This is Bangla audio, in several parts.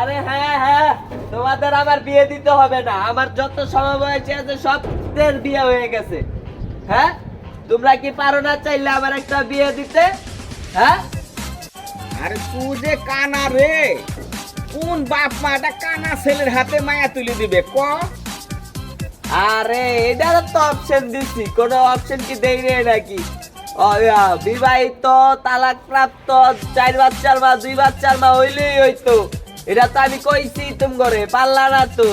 আরে হ্যাঁ হ্যাঁ তোমাদের আমার বিয়ে দিতে হবে না। আমার যত সমবয়সী আছে সবদের বিয়ে হয়ে গেছে। হ্যাঁ? তোমরা কি পারো না চাইলে আমার একটা বিয়ে দিতে? হ্যাঁ? আরে তুই যে কানা রে। কোন বাপ মাটা কানা ছেলের হাতে মায়া তুলে দিবে ক? আরে এটা তো অপশন দিছি। কোনো অপশন কি দেই রে নাকি? বিবাহিত তালাক প্রাপ্ত চার বাচ্চার মা দুই বাচ্চার মা হইলেই হইতো। এটা তো আমি কইছি তুমি করে পারলা না তো।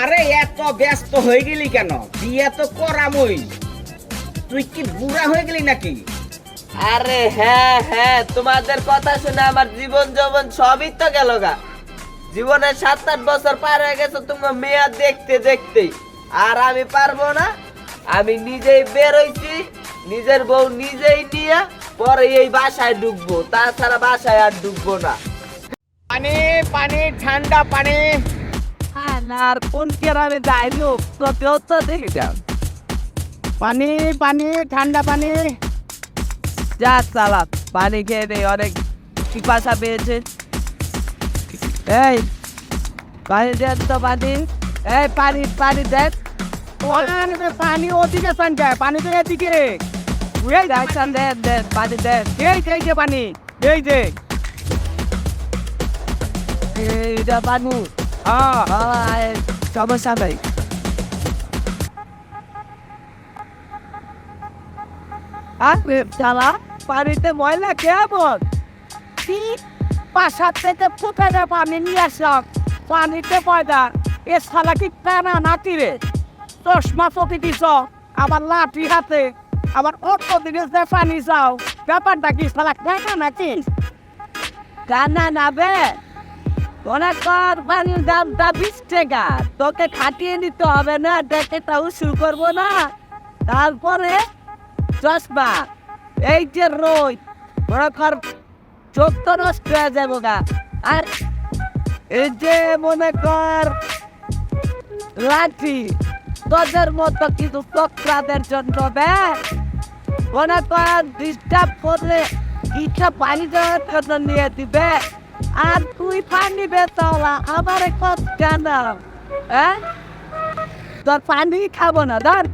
আরে এত ব্যস্ত হয়ে গেলি কেন? বিয়ে তো করামই। তুই কি বুড়া হয়ে গেলি নাকি? আরে হ্যাঁ হ্যাঁ তোমাদের কথা শুনে আমার জীবন যৌবন সবই তো গেল গা। জীবনের সাত আট বছর পার হয়ে গেছে তোমার মেয়া দেখতে দেখতে। আর আমি পারব না। আমি নিজেই বের হইছি নিজের বউ নিজেই নিয়ে পরে এই বাসায় ঢুকবো। তাছাড়া বাসায় আর ঢুকবো না। পানি পানি ঠান্ডা পানি। আর কোন গ্রামে যাইলো? তোকেও তো দেখে যাও। পানি পানি ঠান্ডা পানি। যা চালা পানি খেয়ে নেই অনেক পিপাসা পেয়েছে। এই পানি দেন তো পানি। এই পানি পানি দেন। পানি ওদিকে সানকে পানি তো এদিকে দেন দেন পানি দেন। এই যে পানি এই যে। আরে চালা পানিতে ময়লা কেমন বাসার থেকে ফুটে পানি নিয়ে আসলাম পানিতে পয়দা এ শালা কি কানা নাতি রে চশমা চকি দিছ আবার লাঠি হাতে আবার অত দিনে যে পানি যাও ব্যাপারটা কি শালা কানা নাকি কান্না নাবে মনে কর পানির দামটা বিশ টাকা। তোকে খাটিয়ে নিতে হবে না তাও শুরু করব না। তারপরে চশমা, এই যে রোদ মনে কর চোখ তো নষ্ট হয়ে যাব গা। আর এই যে মনে কর লাঠি, তোদের মতো কিন্তু চক্রাদের জন্য বে। মনে কর ডিস্টার্ব করলে ইচ্ছা পানি দেওয়ার জন্য নিয়ে দিবে। আর তুই পানি বেতাওলা আমার কত কেন হ্যাঁ তোর পানি খাব না ধর।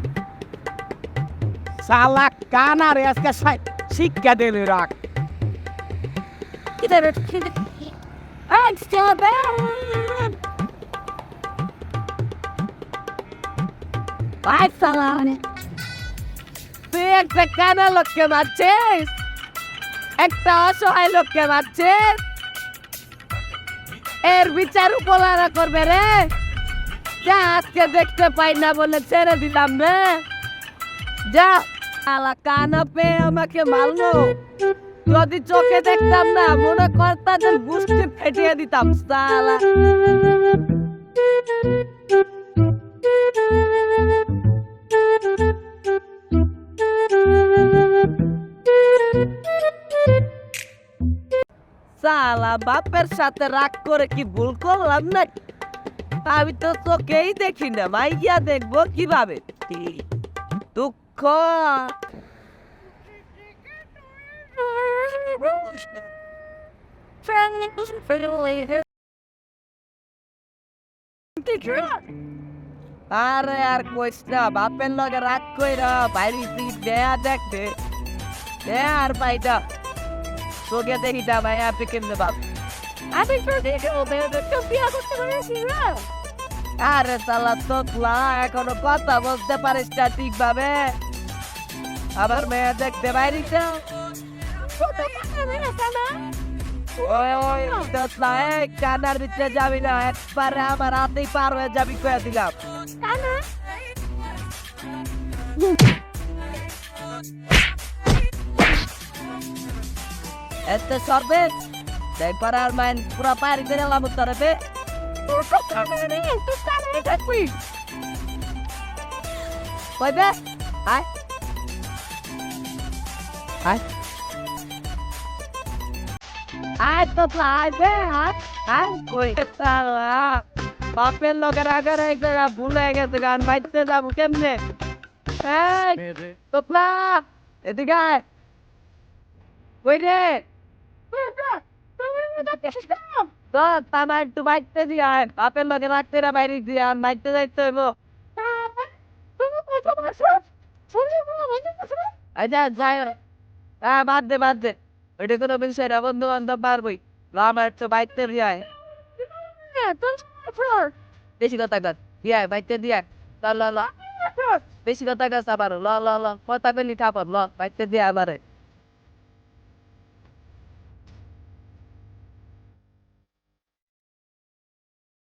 শালা কানা রে আজকে শিক্ষা দিলি রাখ। তুই একটা কানা লোককে মারছিস? একটা অসহায় লোককে মারছিস? এর বিচার উপলারা করবে রে। যা আজকে দেখতে পাই না বলে ছেড়ে দিলাম রে। যা আলা কানা পেয়ে আমাকে মারলো। যদি চোখে দেখতাম না, মনে করতাম বুঝতে ফেটিয়ে দিতাম সালা সালা বাপের সাথে রাগ করে কি ভুল করলাম না আমি তো তোকেই দেখি না, মাইয়া দেখব কীভাবে? দুঃখ? আরে আর কইস না, বাপের লগে রাগ কইরা বাইরে দেয়া দেখতে দেয়া আর পাইটা তোকে দেখি দা ভাই আপনি কেমনে বাপ আমি তো দেখে ওদের তো বিয়া করতে পারিস না আরে সালা তো এখনও কথা বলতে পারিস না ঠিকভাবে। আবার মেয়ে দেখতে বাইরে যাও ওই ওই তোতলা কানার ভিতরে যাবি না। একবারে আমার হাতেই পার হয়ে যাবি কয়ে দিলাম। এতে সরবে দেখ পারার মাইন পুরা পারি করে এলাম উত্তরে বে। কই বে? আয়। আয়। আয় তো আয় বে আয়। আয় কই সালা বাপের লোকের আগে রেখে ভুলে গেছে গান বাইতে যাব কেমনে? এই তোতলা এদিকে আয়। কই রে? তো তামা দিয়ে বাপের হ্যাঁ বাদ দে বাদ কোনো বিষয় না বন্ধু বান্ধব পারবই আমার একটু বাইতে দিয়ে বেশি কথা কর দিয়ে বাইতে দিয়ে ল ল বেশি কথা কর আবার ল ল ল কথা পেলি ঠাপার ল বাইতে দিয়ে আবারে